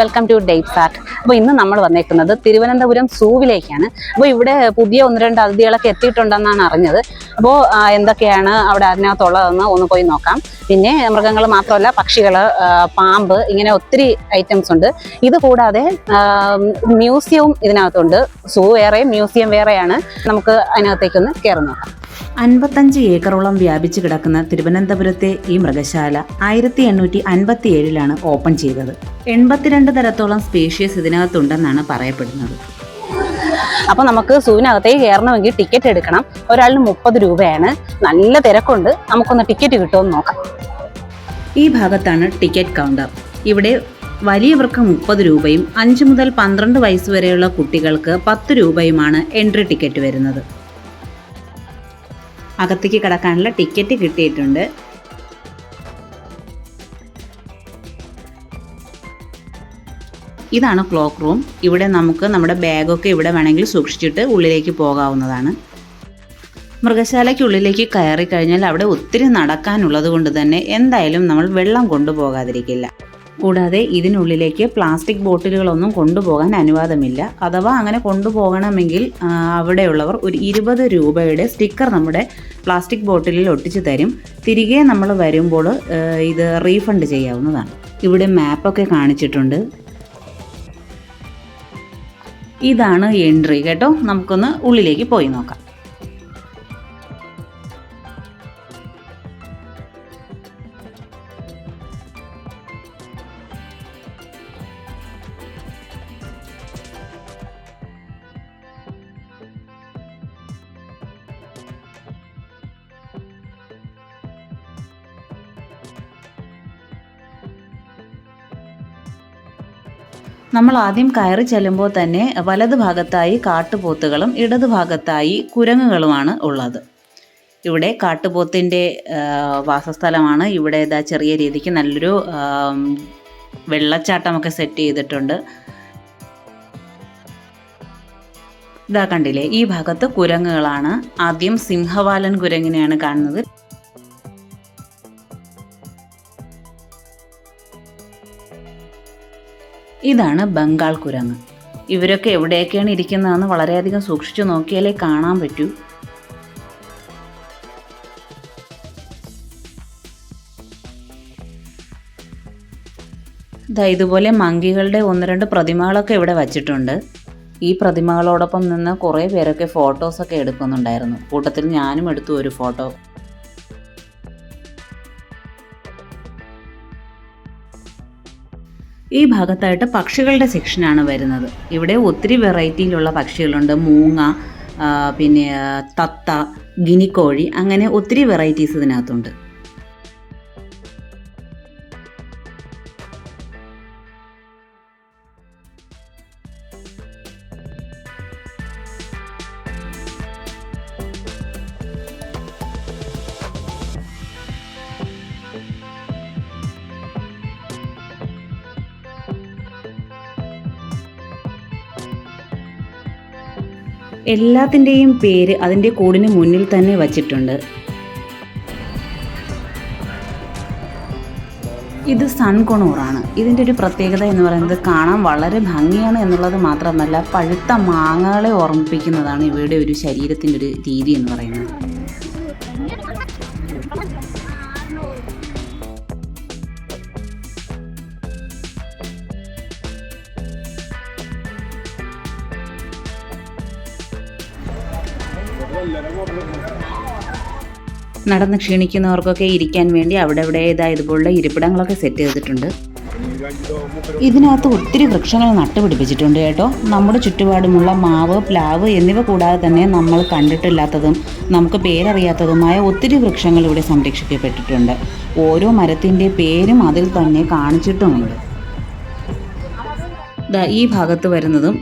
Welcome to dates art അപ്പോൾ ഇന്ന് നമ്മൾ വന്നേക്കുന്നത് തിരുവനന്തപുരം സൂവിലേക്കാണ്. അപ്പോൾ ഇവിടെ പുതിയ ഒന്ന് രണ്ട് അതിഥികളൊക്കെ എത്തിയിട്ടുണ്ടെന്നാണ് അറിഞ്ഞത്. അപ്പോൾ എന്തൊക്കെയാണ് അവിടെ അതിനകത്തുള്ളതെന്ന് ഒന്ന് പോയി നോക്കാം. പിന്നെ മൃഗങ്ങൾ മാത്രമല്ല പക്ഷികൾ പാമ്പ് ഇങ്ങനെ ഒത്തിരി ഐറ്റംസ് ഉണ്ട്. ഇത് കൂടാതെ മ്യൂസിയവും ഇതിനകത്തുണ്ട്. സൂ വേറെ മ്യൂസിയം വേറെയാണ്. നമുക്ക് അതിനകത്തേക്കൊന്ന് കയറി നോക്കാം. അൻപത്തഞ്ച് ഏക്കറോളം വ്യാപിച്ചു കിടക്കുന്ന തിരുവനന്തപുരത്തെ ഈ മൃഗശാല ആയിരത്തി എണ്ണൂറ്റി അൻപത്തി ഏഴിലാണ് ഓപ്പൺ ചെയ്തത്. എൺപത്തിരണ്ട് തരത്തോളം സ്പീഷ്യസ് ഇതിനകത്തുണ്ടെന്നാണ് പറയപ്പെടുന്നത്. അപ്പോൾ നമുക്ക് സൂവിനകത്തേക്ക് കയറണമെങ്കിൽ ടിക്കറ്റ് എടുക്കണം. ഒരാളിന് മുപ്പത് രൂപയാണ്. നല്ല തിരക്കുണ്ട്. നമുക്കൊന്ന് ടിക്കറ്റ് കിട്ടുമെന്ന് നോക്കാം. ഈ ഭാഗത്താണ് ടിക്കറ്റ് കൗണ്ടർ ഇവിടെ വലിയവർക്ക് മുപ്പത് രൂപയും അഞ്ച് മുതൽ പന്ത്രണ്ട് വയസ്സ് വരെയുള്ള കുട്ടികൾക്ക് പത്ത് രൂപയുമാണ് എൻട്രി ടിക്കറ്റ് വരുന്നത്. അകത്തേക്ക് കടക്കാനുള്ള ടിക്കറ്റ് കിട്ടിയിട്ടുണ്ട്. ഇതാണ് ക്ലോക്ക് റൂം ഇവിടെ നമുക്ക് നമ്മുടെ ബാഗൊക്കെ ഇവിടെ വേണമെങ്കിൽ സൂക്ഷിച്ചിട്ട് ഉള്ളിലേക്ക് പോകാവുന്നതാണ്. മൃഗശാലയ്ക്കുള്ളിലേക്ക് കയറി കഴിഞ്ഞാൽ അവിടെ ഒത്തിരി നടക്കാനുള്ളത് കൊണ്ട് തന്നെ എന്തായാലും നമ്മൾ വെള്ളം കൊണ്ടുപോകാതിരിക്കില്ല. കൂടാതെ ഇതിനുള്ളിലേക്ക് പ്ലാസ്റ്റിക് ബോട്ടിലുകളൊന്നും കൊണ്ടുപോകാൻ അനുവാദമില്ല. അഥവാ അങ്ങനെ കൊണ്ടുപോകണമെങ്കിൽ അവിടെയുള്ളവർ ഒരു ഇരുപത് രൂപയുടെ സ്റ്റിക്കർ നമ്മുടെ പ്ലാസ്റ്റിക് ബോട്ടിലിൽ ഒട്ടിച്ചു തരും. തിരികെ നമ്മൾ വരുമ്പോൾ ഇത് റീഫണ്ട് ചെയ്യാവുന്നതാണ്. ഇവിടെ മാപ്പൊക്കെ കാണിച്ചിട്ടുണ്ട്. ഇതാണ് എൻട്രി കേട്ടോ. നമുക്കൊന്ന് ഉള്ളിലേക്ക് പോയി നോക്കാം. നമ്മൾ ആദ്യം കയറി ചെല്ലുമ്പോൾ തന്നെ വലത് ഭാഗത്തായി കാട്ടുപോത്തുകളും ഇടത് ഭാഗത്തായി കുരങ്ങുകളുമാണ് ഉള്ളത്. ഇവിടെ കാട്ടുപോത്തിന്റെ വാസസ്ഥലമാണ്. ഇവിടെ ഇതാ ചെറിയ രീതിക്ക് നല്ലൊരു വെള്ളച്ചാട്ടമൊക്കെ സെറ്റ് ചെയ്തിട്ടുണ്ട്. ഇതാ കണ്ടില്ലേ? ഈ ഭാഗത്ത് കുരങ്ങുകളാണ്. ആദ്യം സിംഹവാലൻ കുരങ്ങിനെയാണ് കാണുന്നത്. ഇതാണ് ബംഗാൾ കുരങ്ങ്. ഇവരൊക്കെ എവിടെയൊക്കെയാണ് ഇരിക്കുന്നതെന്ന് വളരെയധികം സൂക്ഷിച്ചു നോക്കിയാലേ കാണാൻ പറ്റൂ. ദാ ഇതുപോലെ മങ്കികളുടെ ഒന്ന് രണ്ട് പ്രതിമകളൊക്കെ ഇവിടെ വച്ചിട്ടുണ്ട്. ഈ പ്രതിമകളോടൊപ്പം നിന്ന് കുറേ പേരൊക്കെ ഫോട്ടോസൊക്കെ എടുക്കുന്നുണ്ടായിരുന്നു. കൂട്ടത്തിൽ ഞാനും എടുത്തു ഒരു ഫോട്ടോ. ഈ ഭാഗത്തായിട്ട് പക്ഷികളുടെ സെക്ഷനാണ് വരുന്നത്. ഇവിടെ ഒത്തിരി വെറൈറ്റിയിലുള്ള പക്ഷികളുണ്ട്. മൂങ്ങ പിന്നെ തത്ത ഗിനിക്കോഴി അങ്ങനെ ഒത്തിരി വെറൈറ്റീസ് ഇതിനകത്തുണ്ട്. എല്ലാത്തിന്റെയും പേര് അതിന്റെ കൂടിന് മുന്നിൽ തന്നെ വച്ചിട്ടുണ്ട്. ഇത് സൺകൊണൂറാണ്. ഇതിന്റെ ഒരു പ്രത്യേകത എന്ന് പറയുന്നത് കാണാൻ വളരെ ഭംഗിയാണ് എന്നുള്ളത് മാത്രമല്ല പഴുത്ത മാങ്ങകളെ ഓർമ്മിപ്പിക്കുന്നതാണ് ഇവയുടെ ഒരു ശരീരത്തിന്റെ ഒരു രീതി എന്ന് പറയുന്നത്. നടന്ന് ക്ഷീണിക്കുന്നവർക്കൊക്കെ ഇരിക്കാൻ വേണ്ടി അവിടെ ഇവിടെ ഇതാ ഇതുപോലുള്ള ഇരിപ്പിടങ്ങളൊക്കെ സെറ്റ് ചെയ്തിട്ടുണ്ട്. ഇതിനകത്ത് ഒത്തിരി വൃക്ഷങ്ങൾ നട്ടുപിടിപ്പിച്ചിട്ടുണ്ട് കേട്ടോ. നമ്മുടെ ചുറ്റുപാടുമുള്ള മാവ് പ്ലാവ് എന്നിവ കൂടാതെ തന്നെ നമ്മൾ കണ്ടിട്ടില്ലാത്തതും നമുക്ക് പേരറിയാത്തതുമായ ഒത്തിരി വൃക്ഷങ്ങൾ ഇവിടെ സംരക്ഷിക്കപ്പെട്ടിട്ടുണ്ട്. ഓരോ മരത്തിന്റെ പേരും അതിൽ തന്നെ കാണിച്ചിട്ടുമുണ്ട്. ഈ ഭാഗത്ത് വരുന്നതും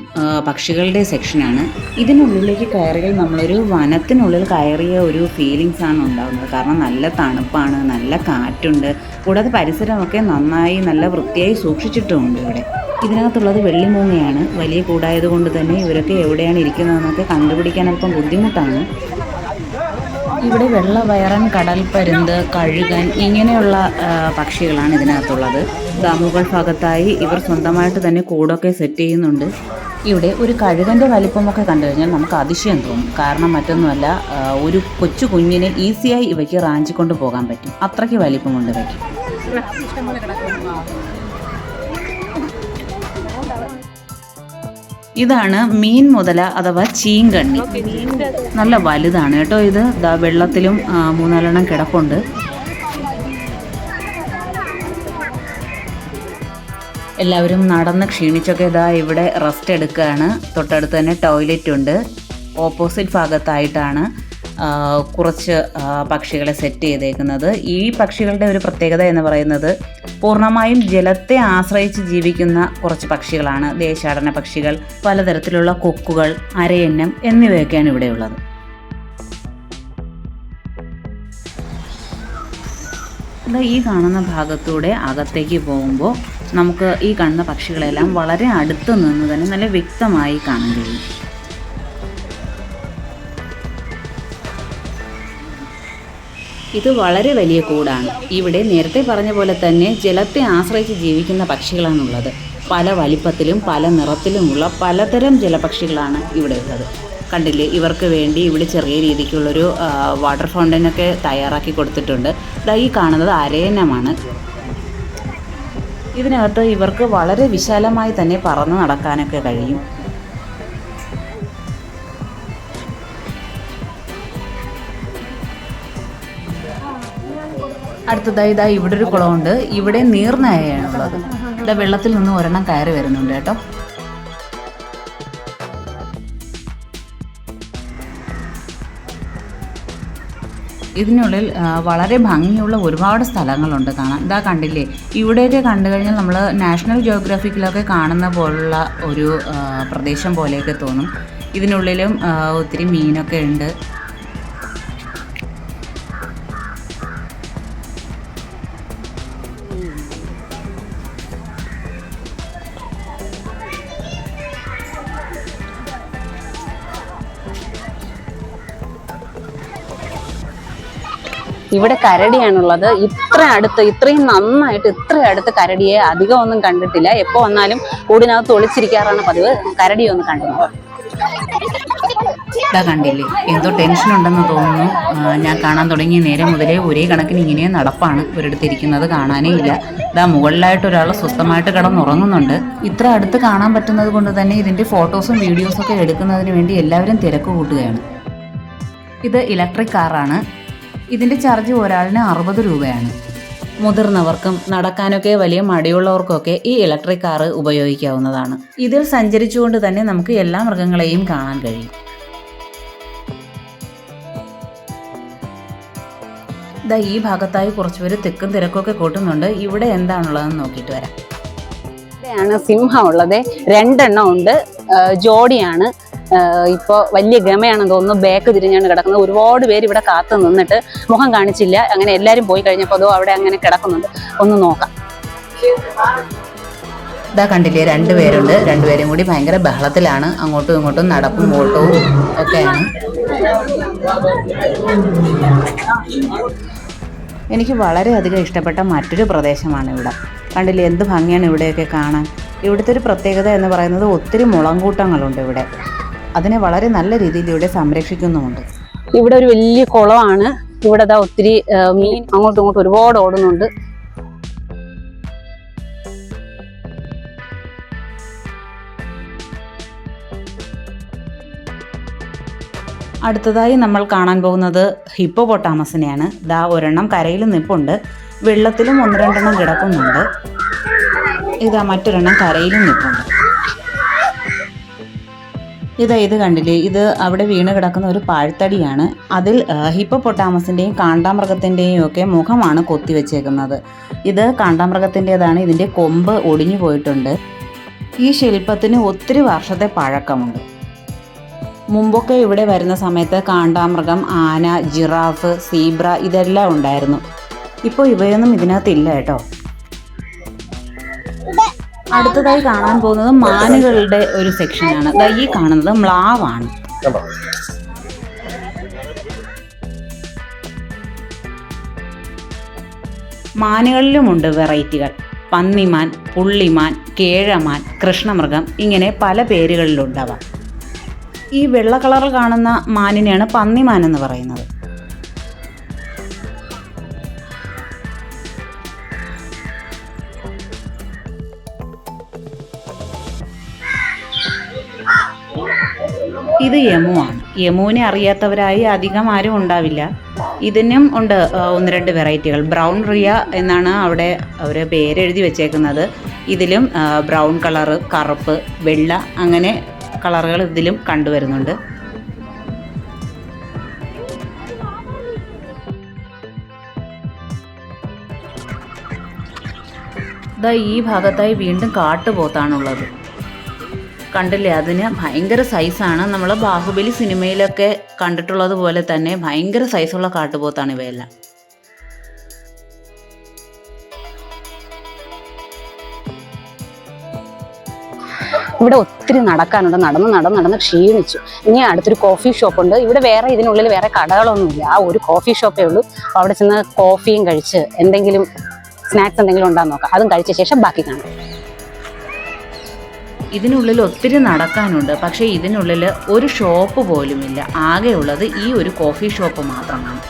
പക്ഷികളുടെ സെക്ഷനാണ് ഇതിനുള്ളിലേക്ക് കയറിയാൽ നമ്മളൊരു വനത്തിനുള്ളിൽ കയറിയ ഒരു ഫീലിങ്സ് ആണ് ഉണ്ടാകുന്നത് കാരണം നല്ല തണുപ്പാണ് നല്ല കാറ്റുണ്ട്. കൂടാതെ പരിസരമൊക്കെ നന്നായി നല്ല വൃത്തിയായി സൂക്ഷിച്ചിട്ടുമുണ്ട് ഇവിടെ. ഇതിനകത്തുള്ളത് വെള്ളിമൂങ്ങയാണ്. വലിയ കൂടായത് കൊണ്ട് തന്നെ ഇവരൊക്കെ എവിടെയാണ് ഇരിക്കുന്നതെന്നൊക്കെ കണ്ടുപിടിക്കാൻ അല്പം ബുദ്ധിമുട്ടാണ്. ഇവിടെ വെള്ളവയറൻ കടൽപ്പരുന്ത് കഴുകൻ ഇങ്ങനെയുള്ള പക്ഷികളാണ് ഇതിനകത്തുള്ളത്. മുകൾ ഭാഗത്തായി ഇവർ സ്വന്തമായിട്ട് തന്നെ കൂടൊക്കെ സെറ്റ് ചെയ്യുന്നുണ്ട്. ഇവിടെ ഒരു കഴുകന്റെ വലിപ്പമൊക്കെ കണ്ടു കഴിഞ്ഞാൽ നമുക്ക് അതിശയം തോന്നും. കാരണം മറ്റൊന്നുമല്ല ഒരു കൊച്ചു കുഞ്ഞിനെ ഈസിയായി ഇവയ്ക്ക് റാഞ്ചിക്കൊണ്ട് പോകാൻ പറ്റും. അത്രയ്ക്ക് വലിപ്പമുണ്ട് ഇവയ്ക്ക്. ഇതാണ് മീൻ മുതല അഥവാ ചീങ്കണ്ണി. നല്ല വലുതാണ് കേട്ടോ ഇത്. ദാ വെള്ളത്തിലും മൂന്നാലെണ്ണം കിടപ്പുണ്ട്. എല്ലാവരും നടന്ന് ക്ഷീണിച്ചൊക്കെ ഇതാ ഇവിടെ റെസ്റ്റ് എടുക്കുകയാണ്. തൊട്ടടുത്ത് തന്നെ ടോയ്ലറ്റ് ഉണ്ട്. ഓപ്പോസിറ്റ് ഭാഗത്തായിട്ടാണ് കുറച്ച് പക്ഷികളെ സെറ്റ് ചെയ്തേക്കുന്നത്. ഈ പക്ഷികളുടെ ഒരു പ്രത്യേകത എന്ന് പറയുന്നത് പൂർണമായും ജലത്തെ ആശ്രയിച്ച് ജീവിക്കുന്ന കുറച്ച് പക്ഷികളാണ്. ദേശാടന പക്ഷികൾ പലതരത്തിലുള്ള കൊക്കുകൾ അരയന്നം എന്നിവയൊക്കെയാണ് ഇവിടെയുള്ളത് ഈ കാണുന്ന ഭാഗത്തൂടെ അകത്തേക്ക് പോകുമ്പോൾ നമുക്ക് ഈ കാണുന്ന പക്ഷികളെല്ലാം വളരെ അടുത്ത് നിന്ന് തന്നെ നല്ല വ്യക്തമായി കാണാൻ കഴിയും. ഇത് വളരെ വലിയ കൂടാണ്. ഇവിടെ നേരത്തെ പറഞ്ഞ പോലെ തന്നെ ജലത്തെ ആശ്രയിച്ച് ജീവിക്കുന്ന പക്ഷികളാണുള്ളത്. പല വലിപ്പത്തിലും പല നിറത്തിലുമുള്ള പലതരം ജലപക്ഷികളാണ് ഇവിടെ ഉള്ളത്. കണ്ടില്ലേ? ഇവർക്ക് വേണ്ടി ഇവിടെ ചെറിയ രീതിക്കുള്ളൊരു വാട്ടർ ഫൗണ്ടനൊക്കെ തയ്യാറാക്കി കൊടുത്തിട്ടുണ്ട്. ദാ ഈ കാണുന്നത് അരയന്നമാണ് ഇതിനകത്ത് ഇവർക്ക് വളരെ വിശാലമായി തന്നെ പറന്ന് നടക്കാനൊക്കെ കഴിയും. അടുത്തതായി ഇതാ ഇവിടെ ഒരു കുളമുണ്ട്. ഇവിടെ നീർനായയാണുള്ളത് ഇവിടെ വെള്ളത്തിൽ നിന്ന് ഒരെണ്ണം കയറി വരുന്നുണ്ട് കേട്ടോ. ഇതിനുള്ളിൽ വളരെ ഭംഗിയുള്ള ഒരുപാട് സ്ഥലങ്ങളുണ്ട് കാണാൻ. ഇതാ കണ്ടില്ലേ? ഇവിടെയൊക്കെ കണ്ടു കഴിഞ്ഞാൽ നമ്മൾ നാഷണൽ ജിയോഗ്രാഫിക്കിലൊക്കെ കാണുന്ന പോലുള്ള ഒരു പ്രദേശം പോലെയൊക്കെ തോന്നും. ഇതിനുള്ളിലും ഒത്തിരി മീനൊക്കെ ഉണ്ട്. ഇവിടെ കരടിയാണുള്ളത്. ഇത്ര അടുത്ത് ഇത്രയും നന്നായിട്ട് ഇത്ര അടുത്ത് കരടിയെ അധികം ഒന്നും കണ്ടിട്ടില്ല. എപ്പോ വന്നാലും കൂടിനകത്ത് ഒളിച്ചിരിക്കാറാണ് പതിവ്. കരടിയൊന്ന് കണ്ടു ഇതാ കണ്ടില്ലേ? എന്തോ ടെൻഷൻ ഉണ്ടെന്ന് തോന്നുന്നു. ഞാൻ കാണാൻ തുടങ്ങിയ നേരം മുതലേ ഒരേ കണക്കിന് ഇങ്ങനെ നടപ്പാണ് ഒരിടത്തിരിക്കുന്നത് കാണാനേ ഇല്ല. ഇതാ മുകളിലായിട്ട് ഒരാൾ സ്വസ്ഥമായിട്ട് കിടന്നുറങ്ങുന്നുണ്ട്. ഇത്ര അടുത്ത് കാണാൻ പറ്റുന്നത് കൊണ്ട് തന്നെ ഇതിന്റെ ഫോട്ടോസും വീഡിയോസും ഒക്കെ എടുക്കുന്നതിന് വേണ്ടി എല്ലാവരും തിരക്ക് കൂട്ടുകയാണ്. ഇത് ഇലക്ട്രിക് കാറാണ് ഇതിന്റെ ചാർജ് ഒരാളിന് അറുപത് രൂപയാണ്. മുതിർന്നവർക്കും നടക്കാനൊക്കെ വലിയ മടിയുള്ളവർക്കൊക്കെ ഈ ഇലക്ട്രിക് കാറ് ഉപയോഗിക്കാവുന്നതാണ്. ഇതിൽ സഞ്ചരിച്ചുകൊണ്ട് തന്നെ നമുക്ക് എല്ലാ മൃഗങ്ങളെയും കാണാൻ കഴിയും. ഇതാ ഈ ഭാഗത്തായി കുറച്ചുപേര് തെക്കും തിരക്കൊക്കെ കൂട്ടുന്നുണ്ട്. ഇവിടെ എന്താണുള്ളതെന്ന് നോക്കിയിട്ട് വരാം. ഇവിടെയാണ് സിംഹം ഉള്ളത്. രണ്ടെണ്ണം ഉണ്ട്. ജോഡിയാണ്. ഇപ്പോൾ വലിയ ഗമയാണെന്ന് തോന്നുന്നു. ബാക്ക് തിരിഞ്ഞാണ് കിടക്കുന്നത് ഒരുപാട് പേര് ഇവിടെ കാത്തു നിന്നിട്ട് മുഖം കാണിച്ചില്ല. അങ്ങനെ എല്ലാവരും പോയി കഴിഞ്ഞപ്പോൾ അതോ അവിടെ അങ്ങനെ കിടക്കുന്നുണ്ട്. ഒന്ന് നോക്കാം. ഇതാ കണ്ടില്ലേ രണ്ടുപേരുണ്ട്. രണ്ടുപേരും കൂടി ഭയങ്കര ബഹളത്തിലാണ്. അങ്ങോട്ടും ഇങ്ങോട്ടും നടപ്പും ഓട്ടവും ഒക്കെയാണ്. എനിക്ക് വളരെയധികം ഇഷ്ടപ്പെട്ട മറ്റൊരു പ്രദേശമാണ് ഇവിടെ. കണ്ടില്ലേ എന്ത് ഭംഗിയാണ് ഇവിടെയൊക്കെ കാണാൻ? ഇവിടുത്തെ ഒരു പ്രത്യേകത എന്ന് പറയുന്നത് ഒത്തിരി മുളങ്കൂട്ടങ്ങളുണ്ട് ഇവിടെ. അതിനെ വളരെ നല്ല രീതിയിൽ ഇവിടെ സംരക്ഷിക്കുന്നുമുണ്ട്. ഇവിടെ ഒരു വലിയ കുളമാണ്. ഇവിടെ ഒത്തിരി മീൻ അങ്ങോട്ടും ഇങ്ങോട്ടും ഒരുപാട് ഓടുന്നുണ്ട്. അടുത്തതായി നമ്മൾ കാണാൻ പോകുന്നത് ഹിപ്പോപൊട്ടാമസിനെയാണ്. ദാ ഒരെണ്ണം കരയിൽ നിൽപ്പുണ്ട് വെള്ളത്തിലും ഒന്ന് രണ്ടെണ്ണം കിടക്കുന്നുണ്ട്. ഇതാ മറ്റൊരെണ്ണം കരയിലും നിൽപ്പുണ്ട് ഇതാ ഇത് കണ്ടില്ലേ? ഇത് അവിടെ വീണ് കിടക്കുന്ന ഒരു പാഴ്ത്തടിയാണ്. അതിൽ ഹിപ്പോപൊട്ടാമസിന്റെയും കാണ്ടാമൃഗത്തിന്റെയും ഒക്കെ മുഖമാണ് കൊത്തി കൊത്തിവെച്ചേക്കുന്നത് ഇത് കാണ്ടാമൃഗത്തിന്റെതാണ് ഇതിന്റെ കൊമ്പ് ഒടിഞ്ഞു പോയിട്ടുണ്ട്. ഈ ശില്പത്തിന് ഒത്തിരി വർഷത്തെ പഴക്കമുണ്ട്. മുമ്പൊക്കെ ഇവിടെ വരുന്ന സമയത്ത് കാണ്ടാമൃഗം ആന ജിറാഫ് സീബ്ര ഇതെല്ലാം ഉണ്ടായിരുന്നു. ഇപ്പോൾ ഇവയൊന്നും ഇതിനകത്തില്ല കേട്ടോ. അടുത്തതായി കാണാൻ പോകുന്നത് മാനുകളുടെ ഒരു സെക്ഷനാണ്. ഈ കാണുന്നത് മ്ലാവാണ്. മാനുകളിലുമുണ്ട് വെറൈറ്റികൾ. പന്നിമാൻ പുള്ളിമാൻ കേഴമാൻ കൃഷ്ണമൃഗം ഇങ്ങനെ പല പേരുകളിലുണ്ടാവാം. ഈ വെള്ള കളറിൽ കാണുന്ന മാനിനെയാണ് പന്നിമാൻ എന്ന് പറയുന്നത്. ഇത് യമു ആണ് യമുവിനെ അറിയാത്തവരായി അധികം ആരും ഉണ്ടാവില്ല. ഇതിനും ഉണ്ട് ഒന്ന് രണ്ട് വെറൈറ്റികൾ. ബ്രൗൺ റിയ എന്നാണ് അവിടെ അവർ പേരെഴുതി വെച്ചേക്കുന്നത്. ഇതിലും ബ്രൗൺ കളറ് കറുപ്പ് വെള്ള അങ്ങനെ കളറുകൾ ഇതിലും കണ്ടുവരുന്നുണ്ട്. ഇതാ ഈ ഭാഗത്തായി വീണ്ടും കാട്ടുപോത്താണുള്ളത്. കണ്ടില്ലേ? അതിന് ഭയങ്കര സൈസാണ് നമ്മൾ ബാഹുബലി സിനിമയിലൊക്കെ കണ്ടിട്ടുള്ളത് പോലെ തന്നെ ഭയങ്കര സൈസുള്ള കാട്ടുപോത്താണ് ഇവയെല്ലാം. ഇവിടെ ഒത്തിരി നടക്കാനുണ്ട്. നടന്ന് നടന്ന് നടന്ന് ക്ഷീണിച്ചു. ഇനി അടുത്തൊരു കോഫി ഷോപ്പ് ഉണ്ട്. ഇവിടെ വേറെ ഇതിനുള്ളിൽ വേറെ കടകളൊന്നുമില്ല. ആ ഒരു കോഫി ഷോപ്പേ ഉള്ളൂ. അപ്പോൾ അവിടെ ചെന്ന് കോഫിയും കഴിച്ച് എന്തെങ്കിലും സ്നാക്സ് എന്തെങ്കിലും ഉണ്ടാന്ന് നോക്കാം. അതും കഴിച്ച ശേഷം ബാക്കി കാണാം. ഇതിനുള്ളിൽ ഒത്തിരി നടക്കാനുണ്ട്. പക്ഷേ ഇതിനുള്ളിൽ ഒരു ഷോപ്പ് പോലുമില്ല. ആകെയുള്ളത് ഈ ഒരു കോഫി ഷോപ്പ് മാത്രമാണ്.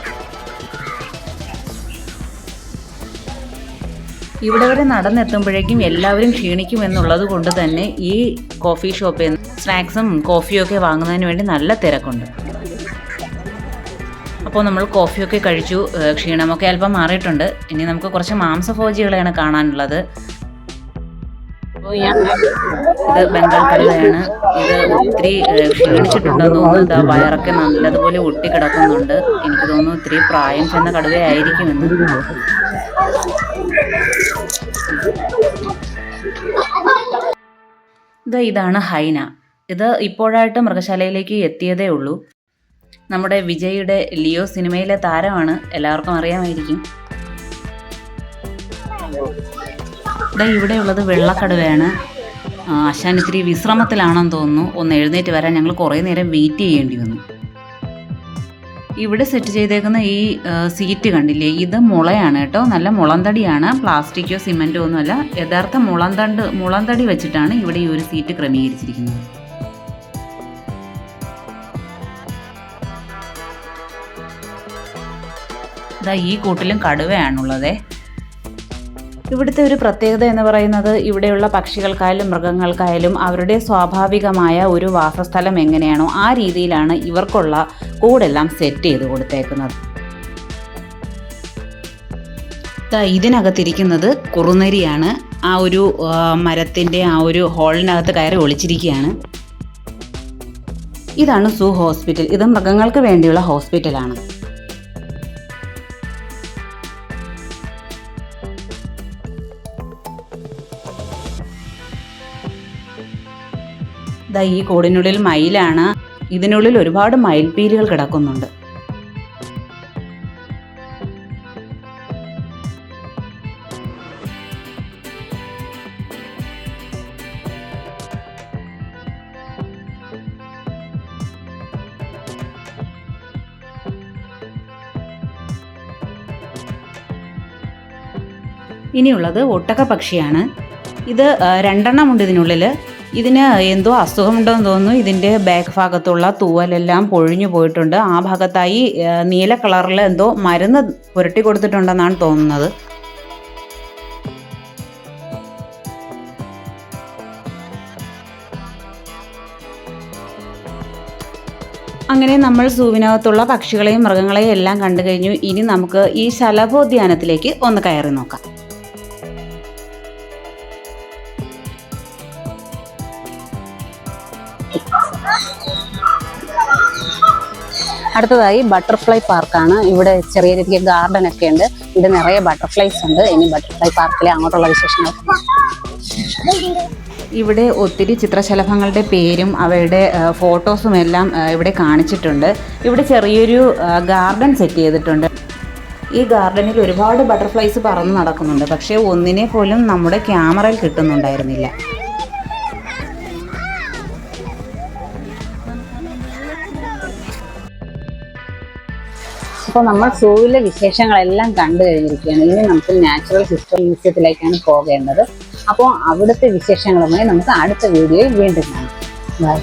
ഇവിടെ വരെ നടന്നെത്തുമ്പോഴേക്കും എല്ലാവരും ക്ഷീണിക്കും എന്നുള്ളത് കൊണ്ട് തന്നെ ഈ കോഫി ഷോപ്പിൽ നിന്ന് സ്നാക്സും കോഫിയും ഒക്കെ വാങ്ങുന്നതിന് വേണ്ടി നല്ല തിരക്കുണ്ട്. അപ്പോൾ നമ്മൾ കോഫിയൊക്കെ കഴിച്ചു. ക്ഷീണമൊക്കെ അല്പം മാറിയിട്ടുണ്ട്. ഇനി നമുക്ക് കുറച്ച് മാംസഭോജികളെയാണ് കാണാനുള്ളത്. ഇത് ബംഗാൾ കടലയാണ് ഇത് ഒത്തിരി ക്ഷീണിച്ചിട്ടുണ്ടെന്ന് തോന്നുന്നു. ഇതാ വയറൊക്കെ നല്ലതുപോലെ ഒട്ടിക്കിടക്കുന്നുണ്ട്. എനിക്ക് തോന്നുന്നു ഇത്തിരി പ്രായം ചെന്ന കടുവയായിരിക്കുമെന്ന്. ഇത് ഇതാണ് ഹൈന. ഇത് ഇപ്പോഴായിട്ട് മൃഗശാലയിലേക്ക് എത്തിയതേ ഉള്ളൂ. നമ്മുടെ വിജയുടെ ലിയോ സിനിമയിലെ താരമാണ്. എല്ലാവർക്കും അറിയാമായിരിക്കും. ദാ ഇവിടെയുള്ളത് വെള്ളക്കടുവയാണ്. ആശാൻ ഇത്തിരി വിശ്രമത്തിലാണെന്ന് തോന്നുന്നു. ഒന്ന് എഴുന്നേറ്റ് വരാൻ ഞങ്ങൾ കുറേ നേരം വെയിറ്റ് ചെയ്യേണ്ടി വന്നു. ഇവിടെ സെറ്റ് ചെയ്തേക്കുന്ന ഈ സീറ്റ് കണ്ടില്ലേ? ഇത് മുളയാണ് കേട്ടോ. നല്ല മുളന്തടിയാണ്. പ്ലാസ്റ്റിക്കോ സിമെന്റോ ഒന്നുമല്ല. യഥാർത്ഥ മുളന്തണ്ട് മുളന്തടി വെച്ചിട്ടാണ് ഇവിടെ ഈ ഒരു സീറ്റ് ക്രമീകരിച്ചിരിക്കുന്നത്. ഇതാ ഈ കൂട്ടിലും കടുവയാണുള്ളത്. ഇവിടുത്തെ ഒരു പ്രത്യേകത എന്ന് പറയുന്നത് ഇവിടെയുള്ള പക്ഷികൾക്കായാലും മൃഗങ്ങൾക്കായാലും അവരുടെ സ്വാഭാവികമായ ഒരു വാസസ്ഥലം എങ്ങനെയാണോ ആ രീതിയിലാണ് ഇവർക്കുള്ള കൂടെല്ലാം സെറ്റ് ചെയ്ത് കൊടുത്തേക്കുന്നത്. ഇതിനകത്തിരിക്കുന്നത് കുറുനരിയാണ്. ആ ഒരു മരത്തിന്റെ ആ ഒരു ഹോളിനകത്ത് കയറി ഒളിച്ചിരിക്കുകയാണ്. ഇതാണ് സൂ ഹോസ്പിറ്റൽ. ഇത് മൃഗങ്ങൾക്ക് വേണ്ടിയുള്ള ഹോസ്പിറ്റലാണ്. ഈ കൂടിനുള്ളിൽ മയിലാണ്. ഇതിനുള്ളിൽ ഒരുപാട് മയിൽപീലികൾ കിടക്കുന്നുണ്ട്. ഇനിയുള്ളത് ഒട്ടക പക്ഷിയാണ്. ഇത് രണ്ടെണ്ണമുണ്ട് ഇതിനുള്ളിൽ ഇതിന് എന്തോ അസുഖമുണ്ടെന്ന് തോന്നുന്നു. ഇതിന്റെ ബാക്ക് ഭാഗത്തുള്ള തൂവലെല്ലാം പൊഴിഞ്ഞു പോയിട്ടുണ്ട്. ആ ഭാഗത്തായി നീല കളറിൽ എന്തോ മരുന്ന് പുരട്ടി കൊടുത്തിട്ടുണ്ടെന്നാണ് തോന്നുന്നത്. അങ്ങനെ നമ്മൾ സൂവിനകത്തുള്ള പക്ഷികളെയും മൃഗങ്ങളെയും എല്ലാം കണ്ടു കഴിഞ്ഞു. ഇനി നമുക്ക് ഈ ശലഭോദ്യാനത്തിലേക്ക് ഒന്ന് കയറി നോക്കാം. അടുത്തതായി ബട്ടർഫ്ലൈ പാർക്കാണ് ഇവിടെ ചെറിയ രീതിക്ക് ഗാർഡൻ ഒക്കെ ഉണ്ട്. ഇവിടെ നിറയെ ബട്ടർഫ്ലൈസ് ഉണ്ട്. ഇനി ബട്ടർഫ്ലൈ പാർക്കിലെ അങ്ങോട്ടുള്ള വിശേഷങ്ങൾ ഇവിടെ ഒത്തിരി ചിത്രശലഭങ്ങളുടെ പേരും അവയുടെ ഫോട്ടോസും എല്ലാം ഇവിടെ കാണിച്ചിട്ടുണ്ട്. ഇവിടെ ചെറിയൊരു ഗാർഡൻ സെറ്റ് ചെയ്തിട്ടുണ്ട്. ഈ ഗാർഡനിൽ ഒരുപാട് ബട്ടർഫ്ലൈസ് പറന്ന് നടക്കുന്നുണ്ട്. പക്ഷേ ഒന്നിനെ പോലും നമ്മുടെ ക്യാമറയിൽ കിട്ടുന്നുണ്ടായിരുന്നില്ല. അപ്പോൾ നമ്മൾ സൂവിലെ വിശേഷങ്ങളെല്ലാം കണ്ടു കഴിഞ്ഞിരിക്കുകയാണ്. ഇനി നമുക്ക് നാച്ചുറൽ ഹിസ്റ്ററി മ്യൂസിയത്തിലേക്കാണ് പോകേണ്ടത്. അപ്പോൾ അവിടുത്തെ വിശേഷങ്ങളുമായി നമുക്ക് അടുത്ത വീഡിയോയിൽ വീണ്ടും കാണാം.